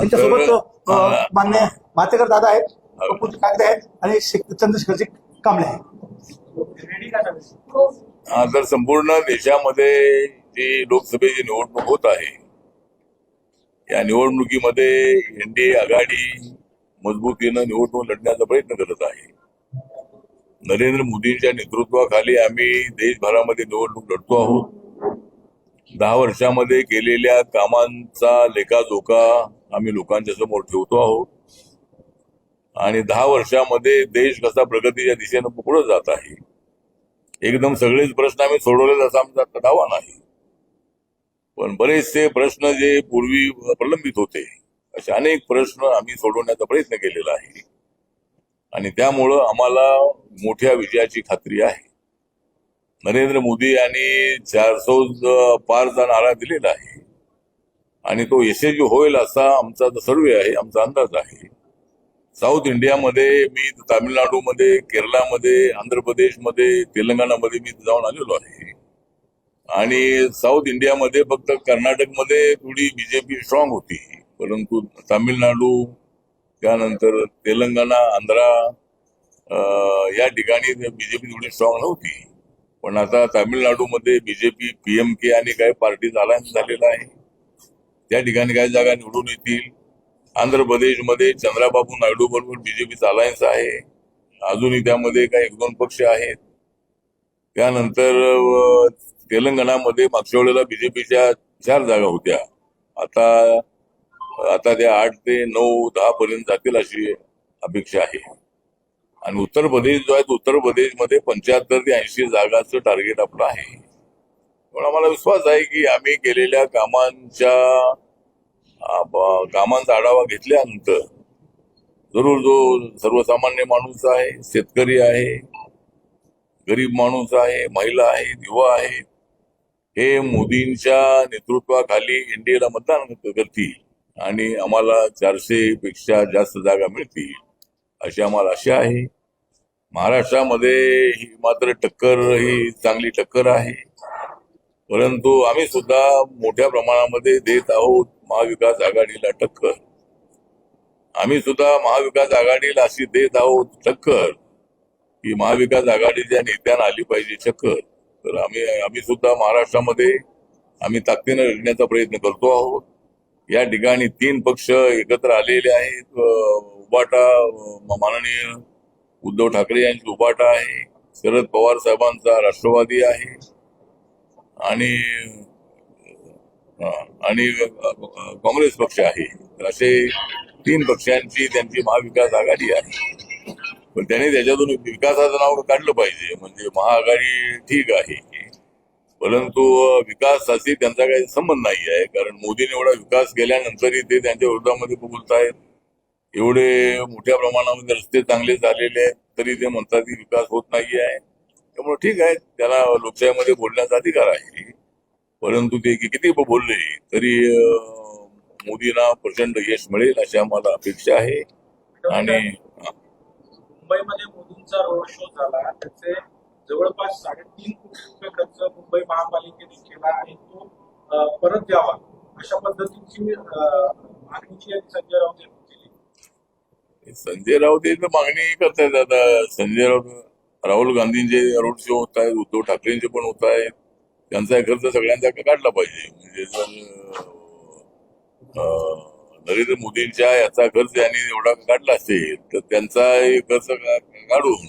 त्यांच्यासोबत. मान्य मातेकर दादा आहेत पप्पूजी कागदे आहेत आणि चंद्रशेखरजी कांबळे आहेत तर संपूर्ण देशामध्ये जी लोकसभेची निवडणूक होत आहे या निवडणुकीमध्ये एनडीए आघाडी मजबूतीनं निवडणूक लढण्याचा प्रयत्न करत आहे नरेंद्र मोदींच्या नेतृत्वाखाली आम्ही देशभरामध्ये निवडणूक लढतो आहोत दहा वर्षामध्ये केलेल्या कामांचा लेखाजोखा आम्ही लोकांच्या समोर ठेवतो आहोत. आणि दहा वर्षामध्ये देश कसा प्रगतीच्या दिशेनं पुढे जात आहे एकदम सगळेच प्रश्न आम्ही सोडवले असा आमचा दावा नाही. पण बरेचसे प्रश्न जे पूर्वी प्रलंबित होते असे अनेक प्रश्न आम्ही सोडवण्याचा प्रयत्न केलेला आहे. आणि त्यामुळं आम्हाला मोठ्या विजयाची खात्री आहे. नरेंद्र मोदी यांनी चारसो पारचा नारा दिलेला आहे. आणि तो यशस्वी होईल असा आमचा सर्वे आहे आमचा अंदाज आहे. साऊथ इंडियामध्ये मी तामिळनाडूमध्ये केरळामध्ये आंध्र प्रदेशमध्ये तेलंगणामध्ये मी जाऊन आलेलो आहे. आणि साऊथ इंडियामध्ये फक्त कर्नाटकमध्ये थोडी बीजेपी स्ट्रॉंग होती. परंतु तामिळनाडू त्यानंतर तेलंगणा आंध्रा या ठिकाणी बीजेपी थोडी स्ट्रॉंग नव्हती. पण आता तामिळनाडूमध्ये बीजेपी पीएमके आणि काही पार्टी अलायन्स झालेला आहे त्या ठिकाणी काही जागा निवडून येतील. आंध्र प्रदेशमध्ये चंद्राबाबू नायडू बरोबर बीजेपीचा अलायन्स आहे. अजूनही त्यामध्ये काही एक दोन पक्ष आहेत. त्यानंतर तेलंगणामध्ये मागच्या वेळेला बीजेपीच्या चार जागा होत्या. आता आता त्या आठ ते नऊ दहा पर्यंत जातील अशी अपेक्षा आहे. आणि उत्तर प्रदेश जो आहे तो उत्तर प्रदेशमध्ये पंच्याहत्तर ते ऐंशी जागाचं टार्गेट आपलं आहे. पण आम्हाला विश्वास आहे की आम्ही केलेल्या कामांच्या कामांचा आढावा घेतल्यानंतर जरूर जो सर्वसामान्य माणूस आहे शेतकरी आहे गरीब माणूस आहे महिला आहे युवा आहे हे मोदींच्या नेतृत्वाखाली एनडीएला मतदान करतील आणि आम्हाला चारशे पेक्षा जास्त जागा मिळतील अशी आम्हाला आशा आहे. महाराष्ट्रामध्ये ही मात्र टक्कर ही चांगली टक्कर आहे. परंतु आम्ही सुद्धा मोठ्या प्रमाणामध्ये देत आहोत महाविकास आघाडीला टक्कर. आम्ही सुद्धा महाविकास आघाडीला अशी देत आहोत टक्कर की महाविकास आघाडीच्या नेत्यांना आली पाहिजे चक्कर तर आम्ही आम्ही सुद्धा महाराष्ट्रामध्ये आम्ही ताकदीनं लढण्याचा प्रयत्न करतो आहोत. या ठिकाणी तीन पक्ष एकत्र आलेले आहेत. उबाटा माननीय उद्धव ठाकरे यांची उबाटा आहे. शरद पवार साहेबांचा राष्ट्रवादी आहे. आणि आणि काँग्रेस पक्ष आहे. तर असे तीन पक्षांची त्यांची महाविकास आघाडी आहे. पण त्यांनी त्याच्यातून विकासाचं नाव काढलं पाहिजे. म्हणजे महाआघाडी ठीक आहे. परंतु विकासाशी त्यांचा काही संबंध नाही आहे. कारण मोदीने एवढा विकास केल्यानंतरही ते त्यांच्या विरोधामध्ये बोलतायत एवढे मोठ्या प्रमाणामध्ये रस्ते चांगले झालेले आहेत तरी ते म्हणतात की विकास होत नाही आहे त्यामुळे ठीक आहे त्याला लोकशाहीमध्ये बोलण्याचा अधिकार आहे. परंतु ते किती बोलले तरी मोदींना प्रचंड यश मिळेल अशी आम्हाला अपेक्षा आहे. आणि मुंबईमध्ये मोदींचा रोड शो झाला. त्याचे जवळपास साडेतीन कोटी रुपये खर्च मुंबई महापालिकेने केला आणि तो परत द्यावा. अशा पद्धतीची मागणीची संजय राऊत यांनी केली. संजय राऊत तर मागणी करतायत आता. संजय राऊत राहुल गांधींचे रोड शो होत आहेत उद्धव ठाकरेंचे पण होत आहेत. त्यांचा खर्च सगळ्यांचा काढला पाहिजे. म्हणजे जर नरेंद्र मोदींच्या याचा खर्च यांनी एवढा काढला असेल तर त्यांचा खर्च काढून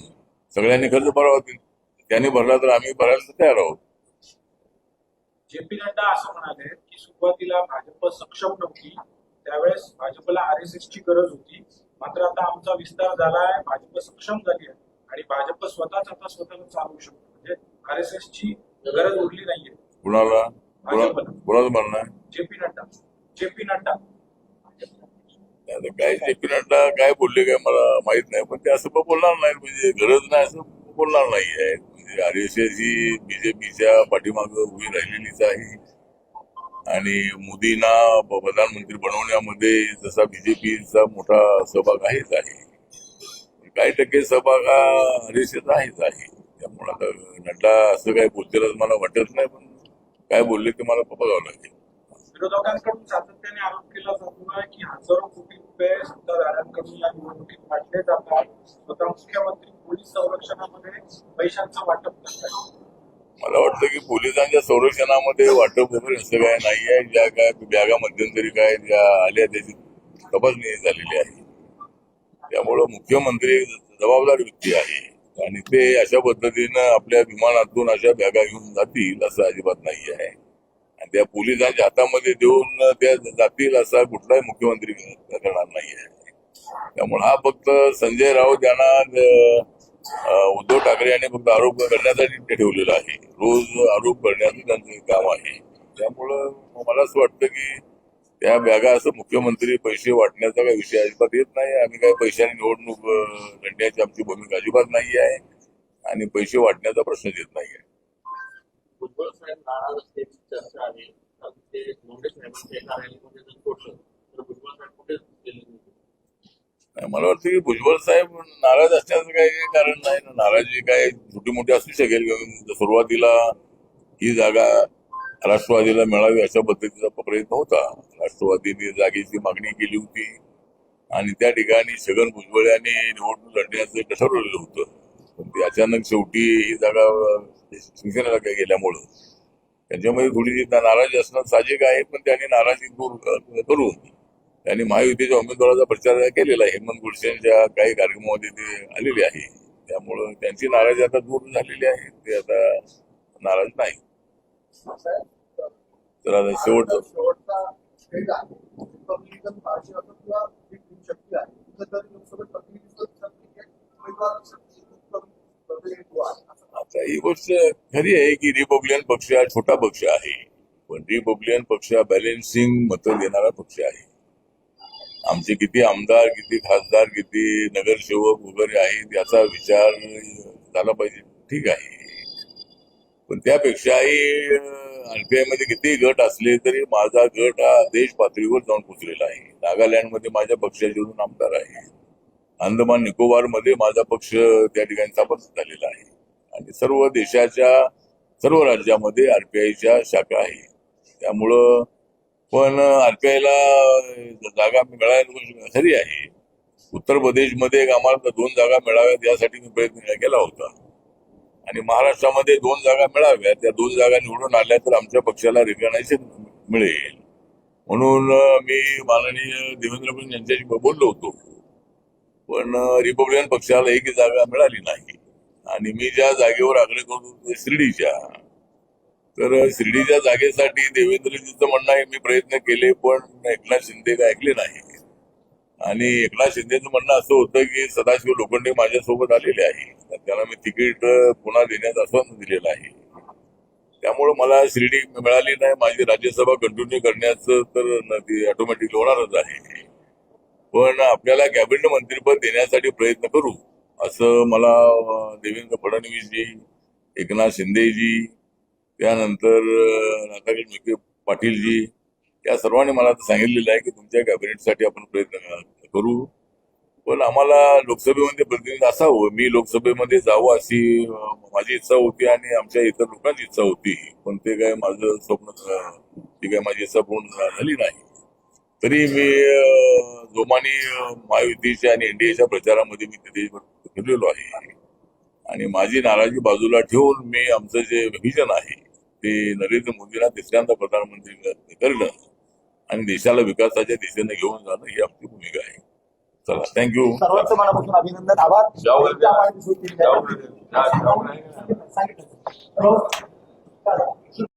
सगळ्यांनी खर्च भरावा. त्यांनी भरला तर आम्ही भरायला तयार आहोत. जे पी नड्डा असं म्हणाले की सुरुवातीला भाजप सक्षम नव्हती. त्यावेळेस भाजपला आर एस एस ची गरज होती. मात्र आता आमचा विस्तार झाला आहे भाजप सक्षम झाली आहे. आणि भाजप स्वतःच आता स्वतःला चालवू शकतो. म्हणजे आर एस एस ची गरज उरली नाहीये. कुणाला? कुणा- कुणाचं म्हणणं आहे? J P Nadda. J P Nadda काय जे पी नड्डा काय बोलले काय मला माहीत नाही पण ते असं बोलणार नाही म्हणजे गरज नाही असं बोलणार नाही आहे म्हणजे आर एस एस ही बीजेपीच्या पाठीमागं उभी राहिलेलीच आहे. आणि मोदींना प्रधानमंत्री बनवण्यामध्ये जसा बीजेपीचा मोठा सहभाग आहेच आहे. काही टक्के सहभाग हा आहेच आहे. त्यामुळे आता नड्डा असं काय बोलतील मला वाटत नाही पण काय बोलले ते मला बघावं लागेल. विरोधकांकडून सातत्याने आरोप केला जातो की हजारो कोटी रुपये सत्ताधाऱ्यांकडून या निवडणुकीत वाटले जातात. स्वतः मुख्यमंत्री पोलीस संरक्षणामध्ये पैशांचं वाटप करतात मला वाटतं की पोलिसांच्या संरक्षणामध्ये वाटप वगैरे असं काय नाही आहे ज्या काय बॅगा मध्यंतरी काय ज्या आल्या त्याची तपासणी झालेली आहे. त्यामुळं मुख्यमंत्री जबाबदार व्यक्ती आहे. आणि ते अशा पद्धतीनं आपल्या विमानातून अशा बॅगा घेऊन जातील असं अजिबात नाही आहे आणि त्या पोलिसांच्या हातामध्ये देऊन त्या जातील असा कुठलाही मुख्यमंत्री करणार नाही आहे त्यामुळे हा फक्त संजय राऊत यांना उद्धव ठाकरे यांनी फक्त आरोप करण्यासाठी ते ठेवलेलं आहे. रोज आरोप करण्याचं त्यांचं काम आहे. त्यामुळं मला असं वाटतं की त्या बॅगा असं मुख्यमंत्री पैसे वाटण्याचा काही विषय अजिबात येत नाही आम्ही काही पैशाने निवडणूक लढण्याची आमची भूमिका अजिबात नाही आहे आणि पैसे वाटण्याचा प्रश्नच येत नाही आहे. मला वाटतं की भुजबळ साहेब नाराज असण्याचं काही कारण नाही. ना नाराजी काय छोटी मोठी असू शकेल. सुरुवातीला ही जागा राष्ट्रवादीला मिळावी अशा पद्धतीचा प्रयत्न होता. राष्ट्रवादीने जागेची मागणी केली होती. आणि त्या ठिकाणी छगन भुजबळ यांनी निवडणूक लढण्याचं ठरवलेलं होतं. पण ते अचानक शेवटी ही जागा शिवसेनेला काय गेल्यामुळं. त्यांच्यामध्ये थोडीशी नाराजी असणं साहजिक आहे पण त्यांनी नाराजी दूर करून त्यांनी महायुतीच्या उमेदवाराचा प्रचार केलेला आहे. हेमंत गोडसेंच्या काही कार्यक्रमामध्ये ते आलेले आहे. त्यामुळं त्यांची नाराजी आता दूर झालेली आहे. ते आता नाराज नाही. तर आता शेवटचा शेवटचा स्टेट आहे रिपब्लिकन पार्टी असो किंवा एक शक्ती. आहे तर लोकसभेत प्रतिनिधित्व शक्ती उमेदवार शक्ती प्रतिनिधित्व आहे आता ही गोष्ट खरी आहे की रिपब्लिकन पक्ष हा छोटा पक्ष आहे. पण रिपब्लिकन पक्ष हा बॅलेन्सिंग मतं देणारा पक्ष आहे. आमचे किती आमदार किती खासदार किती नगरसेवक वगैरे आहेत याचा विचार झाला पाहिजे. ठीक आहे. पण त्यापेक्षाही आरपीआयमध्ये किती गट असले तरी माझा गट हा देश पातळीवर जाऊन पोचलेला आहे. नागालँडमध्ये माझ्या पक्षाचे दोन आमदार आहे. अंदमान निकोबारमध्ये माझा पक्ष त्या ठिकाणी स्थापन झालेला आहे. आणि सर्व देशाच्या सर्व राज्यामध्ये आरपीआयच्या शाखा आहे. त्यामुळं पण आरपीआयला जागा मिळायला खरी आहे. उत्तर प्रदेशमध्ये एक आम्हाला दोन जागा मिळाव्यात यासाठी मी प्रयत्न केला होता. आणि महाराष्ट्रामध्ये दोन जागा मिळाव्या त्या दोन जागा निवडून आल्या तर आमच्या पक्षाला रिकग्नायझेशन मिळेल. म्हणून मी माननीय देवेंद्र फडणवीस यांच्याशी बोललो होतो. पण रिपब्लिकन पक्षाला एक जागा मिळाली नाही. आणि मी ज्या जागेवर आग्रह करतो शिर्डीच्या. तर शिर्डीच्या जागेसाठी देवेंद्रजीचं म्हणणं आहे मी प्रयत्न केले पण एकनाथ शिंदे काय ऐकले नाही. आणि एकनाथ शिंदेचं म्हणणं असं होतं की सदाशिव लोखंडे माझ्यासोबत आलेले आहे त्याला मी तिकीट पुन्हा देण्याचं आश्वासन दिलेलं आहे. त्यामुळे मला शिर्डी मिळाली नाही माझी राज्यसभा कंटिन्यू करण्याचं तर ती ऑटोमॅटिक होणारच आहे. पण आपल्याला कॅबिनेट मंत्रीपद देण्यासाठी प्रयत्न करू असं मला देवेंद्र फडणवीसजी एकनाथ शिंदेजी त्यानंतर अं, राधाकृष्ण विखे पाटीलजी या सर्वांनी मला आता सांगितलेलं आहे की तुमच्या कॅबिनेटसाठी आपण प्रयत्न करू. पण आम्हाला लोकसभेमध्ये प्रतिनिधी असावं. मी लोकसभेमध्ये जावं अशी माझी इच्छा होती आणि आमच्या इतर लोकांची इच्छा होती. पण ते काय माझं स्वप्न ती काय माझी इच्छा पूर्ण झाली नाही. तरी मी जोमाने महायुतीच्या आणि एनडीएच्या प्रचारामध्ये मी तिथे फिरलेलो आहे. आणि माझी नाराजी बाजूला ठेवून मी आमचं जे व्हिजन आहे ते नरेंद्र मोदींना तिसऱ्यांदा प्रधानमंत्री करणं आणि देशाला विकासाच्या दिशेने घेऊन जाणं ही आमची भूमिका आहे. चला. थँक्यू सर्वांचं मनापासून अभिनंदन आभार. जाऊ सांगितलं.